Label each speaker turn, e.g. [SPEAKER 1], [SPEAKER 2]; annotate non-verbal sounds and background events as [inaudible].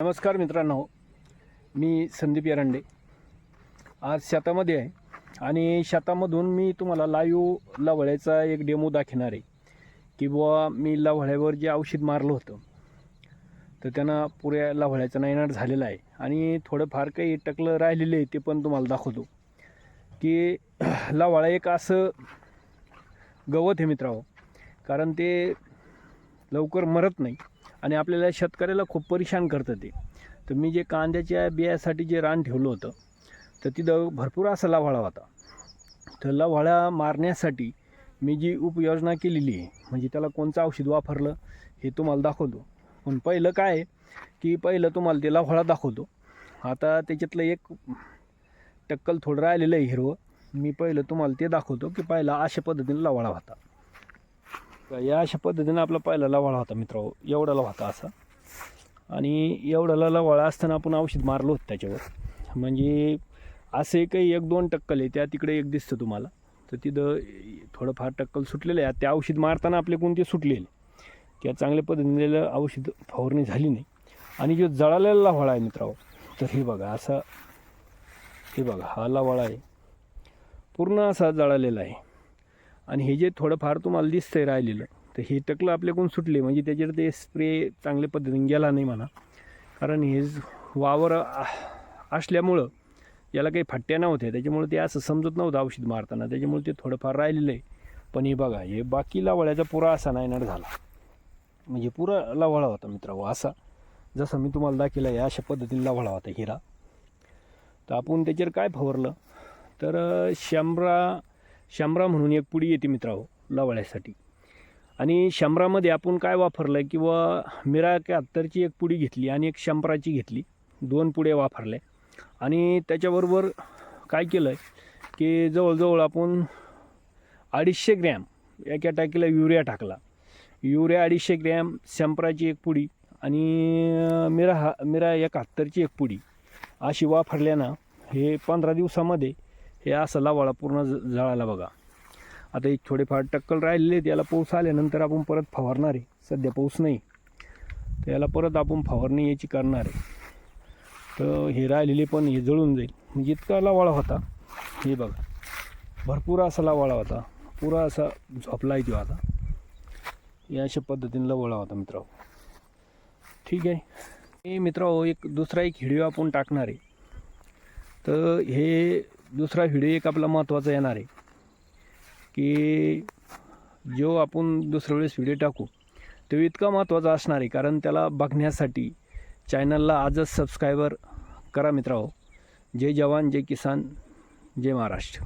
[SPEAKER 1] नमस्कार मित्रांनो मी संदीप एरंडे आज शेतामध्ये आहे आणि शेतामधून मी तुम्हाला लाईव्ह लवळ्याचा एक डेमो दाखवणार आहे. की बुवा मी लवळ्यावर जे औषध मारलं होतं तर त्यांना पुऱ्या लवळ्याचा नायनाट झालेला आहे. आणि थोडंफार काही टकलं राहिलेलं आहे ते पण तुम्हाला दाखवतो. की [clears throat] लवळा एक असं गवत आहे मित्रांनो कारण ते लवकर मरत नाही. आणि आपल्याला शेतकऱ्याला खूप परेशान करतं ते. तर मी जे कांद्याच्या बियासाठी जे रान ठेवलं होतं तर तिथं भरपूर असा लवाळा होता. तर लाव्हाळा मारण्यासाठी मी जी उपयोजना केलेली आहे म्हणजे त्याला कोणतं औषध वापरलं हे तुम्हाला दाखवतो. पण पहिलं काय आहे की पहिलं तुम्हाला ते लाव्हाळा दाखवतो. आता त्याच्यातलं एक टक्कल थोडं राहिलेलं आहे हिरवं. मी पहिलं तुम्हाला ते दाखवतो की पहिला अशा पद्धतीने लाव्हाळा होता. या अशा पद्धतीनं आपला पहिला लवाळा होता मित्र. एवढा होता असा. आणि एवढा लवाळा असताना आपण औषध मारलो होतं त्याच्यावर. म्हणजे असे काही एक दोन टक्कल आहे त्या तिकडे एक दिसतं तुम्हाला. तर तिथं थोडंफार टक्कल सुटलेलं आहे. त्या औषध मारताना आपले कोणते सुटलेले? त्या चांगल्या पद्धतीने औषध फवारणी झाली नाही. आणि जो जळालेला लवाळा आहे मित्रांनो तर हे बघा असा हे बघा हा लवाळा आहे. पूर्ण असा जळालेला आहे. आणि हे जे थोडंफार तुम्हाला दिसतंय राहिलेलं तर हे टकलं आपल्याकडून सुटले. म्हणजे त्याच्यावर ते स्प्रे चांगल्या पद्धतीने गेला नाही म्हणा. कारण हे वावर असल्यामुळं याला काही फट्ट्या नव्हत्या. त्याच्यामुळे ते असं समजत नव्हतं औषध मारताना. त्याच्यामुळे ते थोडंफार राहिलेलं आहे. पण हे बघा हे बाकी लावळ्याचा पुरा असा नायनाट झाला. म्हणजे पुरा लावळा होता मित्रांनो असा. जसं मी तुम्हाला दाखवला आहे अशा पद्धतीने लावळा होता हिरा. तर आपण त्याच्यावर काय फवारलं? तर शंभरा शंभरा म्हणून एक पुडी येते मित्रांनो लवळ्यासाठी. आणि शंभरामध्ये आपण काय वापरलं आहे किंवा मिरा हत्तरची एक पुडी घेतली आणि एक शंभराची घेतली दोन पुड्या वापरल्या. आणि त्याच्याबरोबर काय केलं आहे की जवळजवळ आपण अडीचशे ग्रॅम एका टाकीला युरिया टाकला. युरिया अडीचशे ग्रॅम शंभराची एक पुडी आणि मिरा हा मिरा एकाहत्तरची एक पुडी अशी वापरल्यानं हे पंधरा दिवसामध्ये हे असा लावाळा पूर्ण ज- जळाला बघा. आता एक थोडेफार टक्कल राहिलेले याला पाऊस आल्यानंतर आपण परत फवारणार आहे. सध्या पाऊस नाही. तर याला परत आपण फवारणी याची करणार आहे. तर हे राहिलेले पण हे जळून जाईल. म्हणजे इतका लावाळा होता. हे बघा. भरपूर असा लावाळा होता. पुरा असा झोपला येतो आता. या अशा पद्धतीने लवळा होता मित्र ठीक आहे. हे मित्र एक दुसरा एक व्हिडिओ आपण टाकणार आहे. तर हे दुसरा व्हिडिओ एक आपला महत्त्वाचा येणार आहे की जो आपण दुसऱ्या वेळेस व्हिडिओ टाकू तो इतका महत्त्वाचा असणार आहे. कारण त्याला बघण्यासाठी चॅनलला आजच सबस्क्रायबर करा मित्रांनो. जय जवान जय किसान जय महाराष्ट्र.